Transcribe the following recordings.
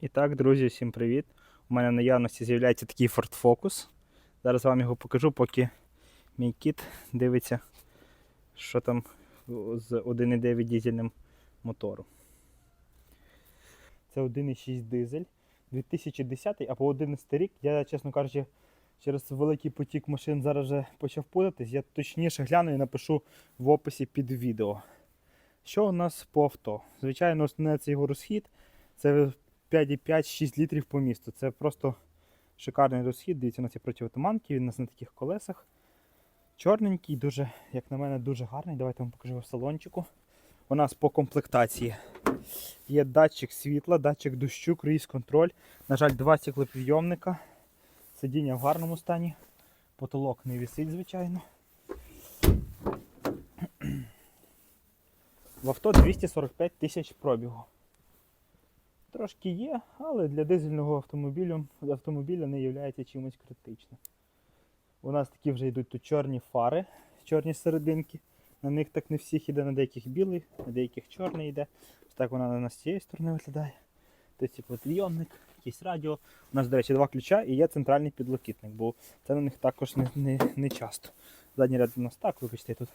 І так, друзі, всім привіт! У мене в наявності з'являється такий Ford Focus. Зараз вам його покажу, поки мій кіт дивиться, що там з 1,9 дизельним мотором. Це 1,6 дизель. 2010 або 11 рік. Я, чесно кажучи, через великий потік машин зараз вже почав путатись. Я точніше гляну і напишу в описі під відео. Що у нас по авто? Звичайно, основне це його розхід. Це 5,5-6 літрів по місту. Це просто шикарний розхід. Дивіться, нас є противотуманки, він у нас на таких колесах. Чорненький, дуже, як на мене, дуже гарний. Давайте вам покажу в салончику. У нас по комплектації є датчик світла, датчик дощу, круїз контроль. На жаль, два стеклопідйомника. Сидіння в гарному стані. Потолок не висить, звичайно. В авто 245 тисяч пробігу. Трошки є, але для дизельного автомобіля, автомобіля не є чимось критичним. У нас такі вже йдуть тут чорні фари, чорні серединки. На них так не всіх іде, на деяких білий, на деяких чорний йде. Ось так вона на нас з цієї сторони виглядає. Тут теплопідйомник, якийсь радіо. У нас, до речі, два ключа і є центральний підлокітник, бо це на них також не, не, не часто. Задній ряд у нас так, вибачте, тут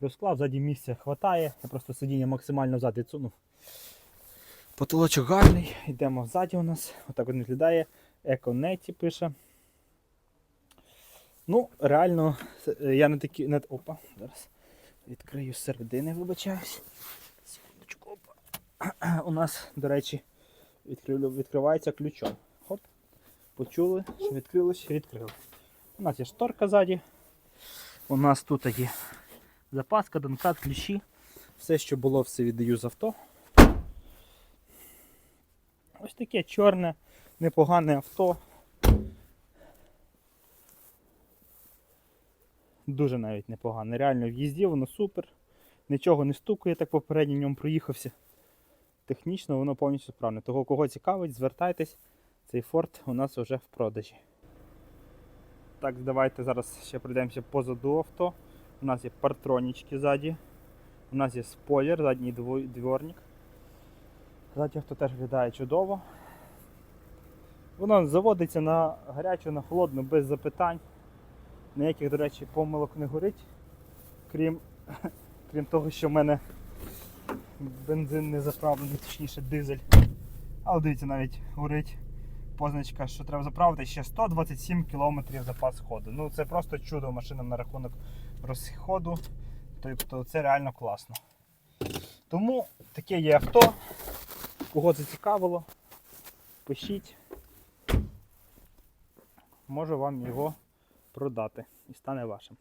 розклав, ззаді місця вистачає. Я просто сидіння максимально взад відсунув. Потолочок гарний, йдемо ззаді у нас. Отак він виглядає. Еконеті пише. Ну, реально, е, я не такі. Не... Опа, зараз відкрию середини, вибачаюсь. Опа. У нас, до речі, відкрив... відкривається ключом. Хоп. Почули, що відкрилось, відкрили. У нас є шторка ззаді. У нас тут є запаска, донкат, ключі. Все, що було, все віддаю з авто. Ось таке чорне, непогане авто. Дуже навіть непогане. Реально в їзді воно супер. Нічого не стукає, так попередньо в ньому проїхався. Технічно воно повністю справне. Того, кого цікавить, звертайтесь. Цей форт у нас вже в продажі. Так, давайте зараз ще пройдемося позаду авто. У нас є партронічки ззаді. У нас є спойлер, задній дворник. Авто теж виглядає чудово. Воно заводиться на гарячу, на холодну, без запитань. Ніяких, до речі, помилок не горить, крім, крім того, що в мене бензин не заправлений, точніше дизель. Але дивіться, навіть горить позначка, що треба заправити ще 127 км запас ходу. Ну це просто чудо машина на рахунок розходу. Тобто це реально класно. Тому таке є авто. Кого зацікавило, пишіть. Можу вам його продати і стане вашим.